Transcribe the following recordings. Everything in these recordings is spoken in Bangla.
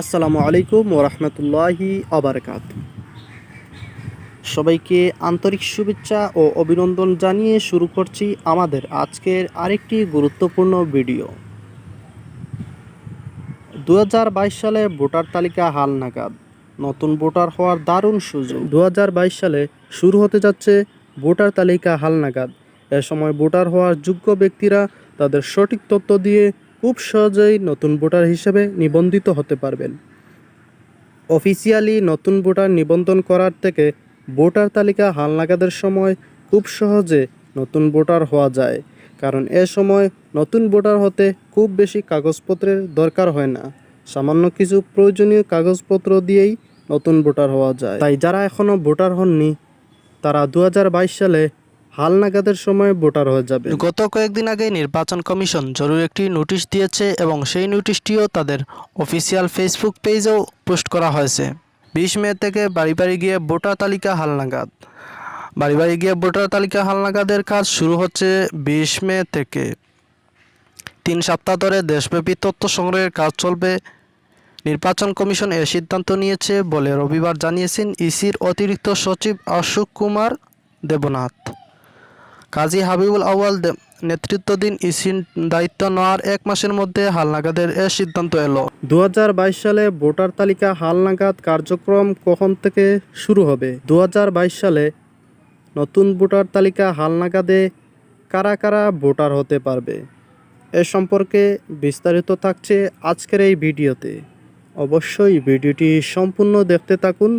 আসসালামু আলাইকুম ওরহমতুল্লাহি আবরকাত সবাইকে আন্তরিক শুভেচ্ছা ও অভিনন্দন জানিয়ে শুরু করছি আমাদের আজকের আরেকটি গুরুত্বপূর্ণ ভিডিও। দু হাজার বাইশ সালে ভোটার তালিকা হাল নাগাদ। নতুন ভোটার হওয়ার দারুণ সুযোগ। দু হাজার বাইশ সালে শুরু হতে যাচ্ছে ভোটার তালিকা হাল নাগাদ। এ সময় ভোটার হওয়ার যোগ্য ব্যক্তিরা তাদের সঠিক তথ্য দিয়ে খুব সহজেই নতুন ভোটার হিসেবে নিবন্ধিত হতে পারবেন। অফিসিয়ালি নতুন ভোটার নিবন্ধন করার থেকে ভোটার তালিকা হালনাগাদের সময় খুব সহজে নতুন ভোটার হওয়া যায়, কারণ এ সময় নতুন ভোটার হতে খুব বেশি কাগজপত্রের দরকার হয় না। সামান্য কিছু প্রয়োজনীয় কাগজপত্র দিয়েই নতুন ভোটার হওয়া যায়। তাই যারা এখনও ভোটার হননি, তারা দু হাজার বাইশ সালে হালনাগাদের সময় ভোটার হয়ে যাবে। গত কয়েকদিন আগে নির্বাচন কমিশন জরুরি একটি নোটিশ দিয়েছে এবং সেই নোটিশটিও তাদের অফিসিয়াল ফেসবুক পেজেও পোস্ট করা হয়েছে। বিশ মে থেকে বাড়ি বাড়ি গিয়ে ভোটার তালিকা হালনাগাদ বাড়ি বাড়ি গিয়ে ভোটার তালিকা হালনাগাদের কাজ শুরু হচ্ছে বিশ মে থেকে। তিন সপ্তাহ ধরে দেশব্যাপী তথ্য সংগ্রহের কাজ চলবে। নির্বাচন কমিশন এ সিদ্ধান্ত নিয়েছে বলে রবিবার জানিয়েছেন ইসির অতিরিক্ত সচিব অশোক কুমার দেবনাথ। কাজী হাবিবুল আউয়াল নেতৃত্বাধীন ইসির দায়িত্ব নেওয়ার এক মাসের মধ্যে হালনাগাদের এ সিদ্ধান্ত এলো। দু হাজার বাইশ সালে ভোটার তালিকা হালনাগাদ কার্যক্রম কখন থেকে শুরু হবে? দু হাজার বাইশ সালে নতুন ভোটার তালিকা হালনাগাদে কারা কারা ভোটার হতে পারবে? এ সম্পর্কে বিস্তারিত থাকছে আজকের এই ভিডিওতে। অবশ্যই ভিডিওটি সম্পূর্ণ দেখতে থাকুন।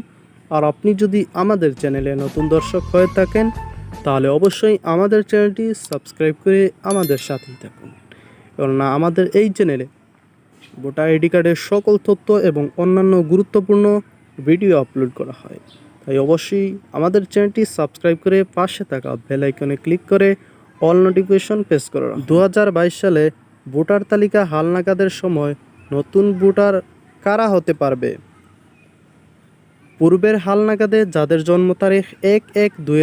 আর আপনি যদি আমাদের চ্যানেলে নতুন দর্শক হয়ে থাকেন তাহলে অবশ্যই আমাদের চ্যানেলটি সাবস্ক্রাইব করে আমাদের সাথেই থাকুন। কেননা আমাদের এই চ্যানেলে ভোটার আইডি কার্ডের সকল তথ্য এবং অন্যান্য গুরুত্বপূর্ণ ভিডিও আপলোড করা হয়। তাই অবশ্যই আমাদের চ্যানেলটি সাবস্ক্রাইব করে পাশে থাকা বেল আইকনে ক্লিক করে অল নোটিফিকেশন প্রেস করে দু সালে ভোটার তালিকা হালনাগাদের সময় নতুন ভোটার কারা হতে পারবে? পূর্বের হালনাগাদে যাদের জন্ম তারিখ এক এক দুই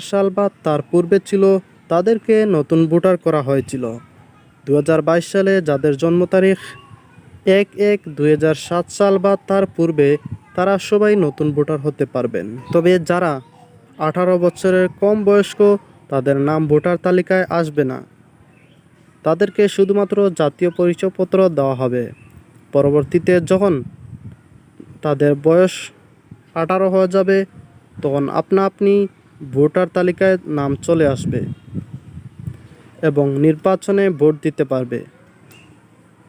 সাল বা তার পূর্বে ছিল, তাদেরকে নতুন ভোটার করা হয়েছিল। দু হাজার বাইশ সালে যাদের জন্ম তারিখ এক এক দুই সাল বা তার পূর্বে, তারা সবাই নতুন ভোটার হতে পারবেন। তবে যারা আঠারো বছরের কম বয়স্ক, তাদের নাম ভোটার তালিকায় আসবে না। তাদেরকে শুধুমাত্র জাতীয় পরিচয়পত্র দেওয়া হবে। পরবর্তীতে যখন তাদের বয়স আঠারো হয়ে যাবে, তখন আপনা আপনি ভোটার তালিকায় নাম চলে আসবে এবং নির্বাচনে ভোট দিতে পারবে।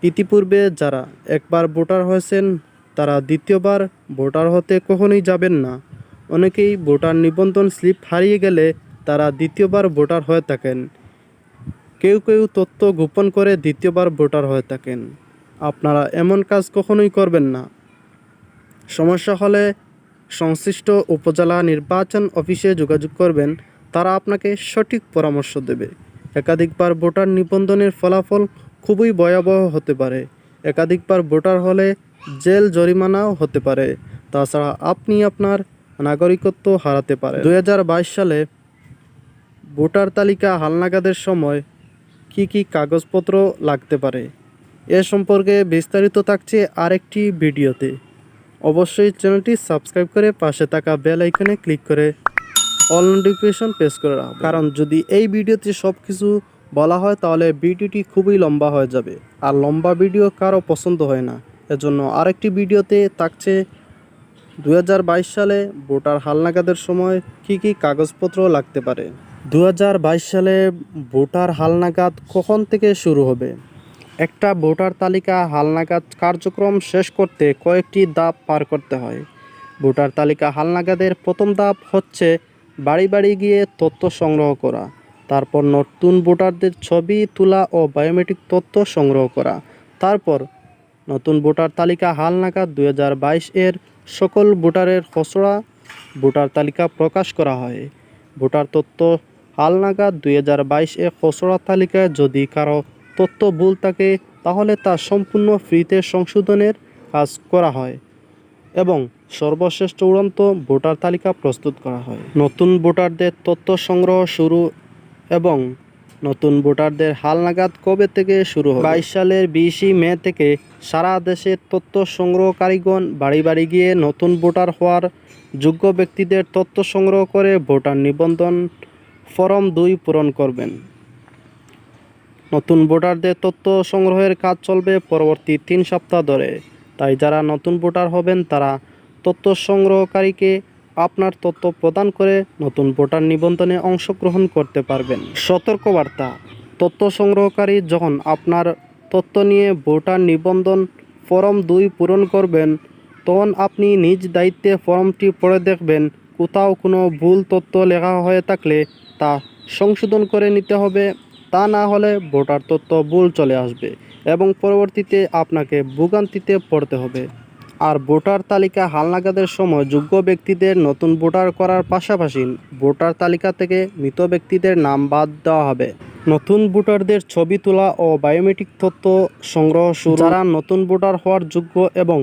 ইতিপূর্বে যারা একবার ভোটার হয়েছেন, তারা দ্বিতীয়বার ভোটার হতে কখনোই যাবেন না। অনেকেই ভোটার নিবন্ধন স্লিপ হারিয়ে গেলে তারা দ্বিতীয়বার ভোটার হয়ে থাকেন। কেউ কেউ তথ্য গোপন করে দ্বিতীয়বার ভোটার হয়ে থাকেন। আপনারা এমন কাজ কখনোই করবেন না। সমস্যা হলে সংশ্লিষ্ট উপজেলা নির্বাচন অফিসে যোগাযোগ করবেন, তারা আপনাকে সঠিক পরামর্শ দেবে। একাধিকবার ভোটার নিবন্ধনের ফলাফল খুবই ভয়াবহ হতে পারে। একাধিকবার ভোটার হলে জেল জরিমানাও হতে পারে। তাছাড়া আপনি আপনার নাগরিকত্ব হারাতে পারেন। দু হাজার বাইশ সালে ভোটার তালিকা হালনাগাদের সময় কি কি কাগজপত্র লাগতে পারে, এ সম্পর্কে বিস্তারিত থাকছে আরেকটি ভিডিওতে। অবশ্যই চ্যানেলটি সাবস্ক্রাইব করে পাশে থাকা বেল আইকনে ক্লিক করে অল নোটিফিকেশন প্রেস করে রাখবেন। কারণ যদি এই ভিডিওতে সব কিছু বলা হয়, তাহলে ভিডিওটি খুবই লম্বা হয়ে যাবে। আর লম্বা ভিডিও কারও পছন্দ হয় না। এজন্য আরেকটি ভিডিওতে থাকছে দু হাজার বাইশ সালে ভোটার হালনাগাদের সময় কি কি কাগজপত্র লাগতে পারে? দু হাজার বাইশ সালে ভোটার হালনাগাদ কখন থেকে শুরু হবে? একটা ভোটার তালিকা হালনাগাদ কার্যক্রম শেষ করতে কয়েকটি ধাপ পার করতে হয়। ভোটার তালিকা হালনাগাদের প্রথম ধাপ হচ্ছে বাড়ি বাড়ি গিয়ে তথ্য সংগ্রহ করা, তারপর নতুন ভোটারদের ছবি তোলা ও বায়োমেট্রিক তথ্য সংগ্রহ করা, তারপর নতুন ভোটার তালিকা হালনাগাদ দু হাজার বাইশ এর সকল ভোটারের খসড়া ভোটার তালিকা প্রকাশ করা হয়। ভোটার তথ্য হালনাগাদ দু দুই এ খসড়া তালিকায় যদি কারও তথ্য ভুল থাকে, তাহলে তা সম্পূর্ণ ফ্রিতে সংশোধনের কাজ করা হয় এবং সর্বশেষ চূড়ান্ত ভোটার তালিকা প্রস্তুত করা হয়। নতুন ভোটারদের তথ্য সংগ্রহ শুরু এবং নতুন ভোটারদের হালনাগাদ কবে থেকে শুরু হয় বাইশ সালের বিশে মে থেকে সারা দেশে তথ্য সংগ্রহকারীগণ বাড়ি বাড়ি গিয়ে নতুন ভোটার হওয়ার যোগ্য ব্যক্তিদের তথ্য সংগ্রহ করে ভোটার নিবন্ধন ফরম দুই পূরণ করবেন। নতুন ভোটারদের তথ্য সংগ্রহের কাজ চলবে পরবর্তী তিন সপ্তাহ ধরে। তাই যারা নতুন ভোটার হবেন, তারা তথ্য সংগ্রহকারীকে আপনার তথ্য প্রদান করে নতুন ভোটার নিবন্ধনে অংশগ্রহণ করতে পারবেন। সতর্কবার্তা, তথ্য সংগ্রহকারী যখন আপনার তথ্য নিয়ে ভোটার নিবন্ধন ফর্ম দুই পূরণ করবেন, তখন আপনি নিজ দায়িত্বে ফর্মটি পড়ে দেখবেন, কোথাও কোনো ভুল তথ্য লেখা হয়ে থাকলে তা সংশোধন করে নিতে হবে। তা না হলে ভোটার তথ্য ভুল চলে আসবে এবং পরবর্তীতে আপনাকে ভোগান্তিতে পড়তে হবে। আর ভোটার তালিকা হালনাগাদের সময় যোগ্য ব্যক্তিদের নতুন ভোটার করার পাশাপাশি ভোটার তালিকা থেকে মৃত ব্যক্তিদের নাম বাদ দেওয়া হবে। নতুন ভোটারদের ছবি তোলা ও বায়োমেট্রিক তথ্য সংগ্রহ শুরু। যারা নতুন ভোটার হওয়ার যোগ্য এবং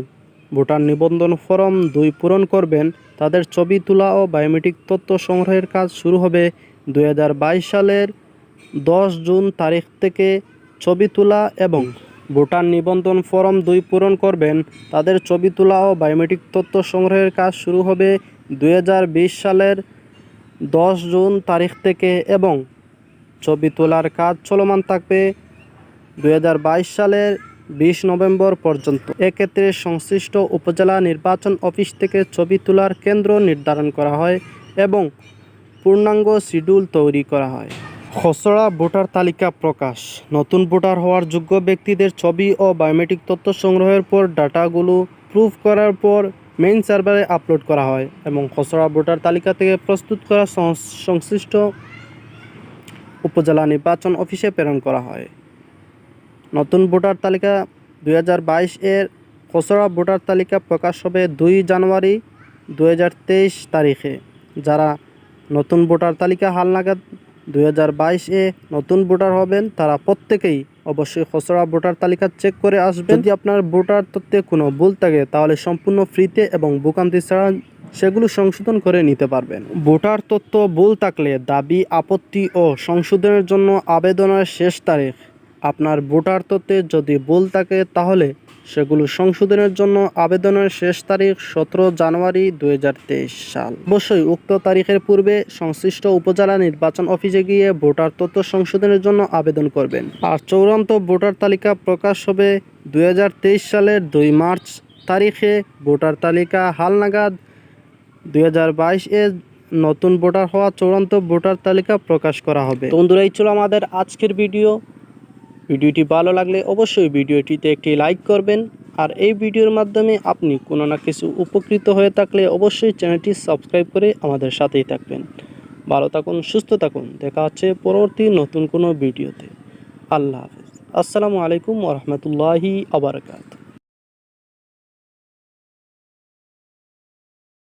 ভোটার নিবন্ধন ফর্ম দুই পূরণ করবেন, তাদের ছবি তোলা ও বায়োমেট্রিক তথ্য সংগ্রহের কাজ শুরু হবে দু হাজার বাইশ সালের দশ জুন তারিখ থেকে ছবি তোলা এবং ভোটার নিবন্ধন ফর্ম দুই পূরণ করবেন। তাদের ছবি তোলা ও বায়োমেট্রিক তথ্য সংগ্রহের কাজ শুরু হবে দুই হাজার বিশ সালের দশ জুন তারিখ থেকে এবং ছবি তোলার কাজ চলমান থাকবে দু হাজার বাইশ সালের বিশ নভেম্বর পর্যন্ত। এক্ষেত্রে সংশ্লিষ্ট উপজেলা নির্বাচন অফিস থেকে ছবি তোলার কেন্দ্র নির্ধারণ করা হয় এবং পূর্ণাঙ্গ শিডিউল তৈরি করা হয়। খসড়া ভোটার তালিকা প্রকাশ। নতুন ভোটার হওয়ার যোগ্য ব্যক্তিদের ছবি ও বায়োমেট্রিক তথ্য সংগ্রহের পর ডাটাগুলো প্রুফ করার পর মেইন সার্ভারে আপলোড করা হয় এবং খসড়া ভোটার তালিকা থেকে প্রস্তুত করা সংশ্লিষ্ট উপজেলা নির্বাচন অফিসে প্রেরণ করা হয়। নতুন ভোটার তালিকা দু হাজার বাইশ এর খসড়া ভোটার তালিকা প্রকাশ হবে দুই জানুয়ারি দু হাজার তেইশ তারিখে। যারা নতুন ভোটার তালিকা হালনাগাদ দুই হাজার বাইশ এ নতুন ভোটার হবেন, তারা প্রত্যেকেই অবশ্যই খসড়া ভোটার তালিকা চেক করে আসবেন। যদি আপনার ভোটার তথ্যে কোনো ভুল থাকে, তাহলে সম্পূর্ণ ফ্রিতে এবং ভোগান্তি ছাড়া সেগুলো সংশোধন করে নিতে পারবেন। ভোটার তথ্য ভুল থাকলে দাবি, আপত্তি ও সংশোধনের জন্য আবেদনের শেষ তারিখ। আপনার ভোটার তথ্যে যদি ভুল থাকে, তাহলে সেগুলো সংশোধনের জন্য আবেদনের শেষ তারিখ সতেরো জানুয়ারি দু হাজার তেইশ সাল। অবশ্যই উক্ত তারিখের পূর্বে সংশ্লিষ্ট উপজেলা নির্বাচন অফিসে গিয়ে ভোটার তথ্য সংশোধনের জন্য আবেদন করবেন। আর চূড়ান্ত ভোটার তালিকা প্রকাশ হবে দু হাজার তেইশ সালের দুই মার্চ তারিখে। ভোটার তালিকা হালনাগাদ। দুই এ নতুন ভোটার হওয়া চূড়ান্ত ভোটার তালিকা প্রকাশ করা হবে। বন্ধুরা, এই ছিল আমাদের আজকের ভিডিও। ভিডিওটি ভালো লাগলে অবশ্যই ভিডিওটিতে একটি লাইক করবেন। আর এই ভিডিওর মাধ্যমে আপনি কোনো না কিছু উপকৃত হয়ে থাকলে অবশ্যই চ্যানেলটি সাবস্ক্রাইব করে আমাদের সাথেই থাকবেন। ভালো থাকুন, সুস্থ থাকুন। দেখা হচ্ছে পরবর্তী নতুন কোনো ভিডিওতে। আল্লাহ হাফেজ। আসসালামু আলাইকুম রহমতুল্লাহি আবরকাত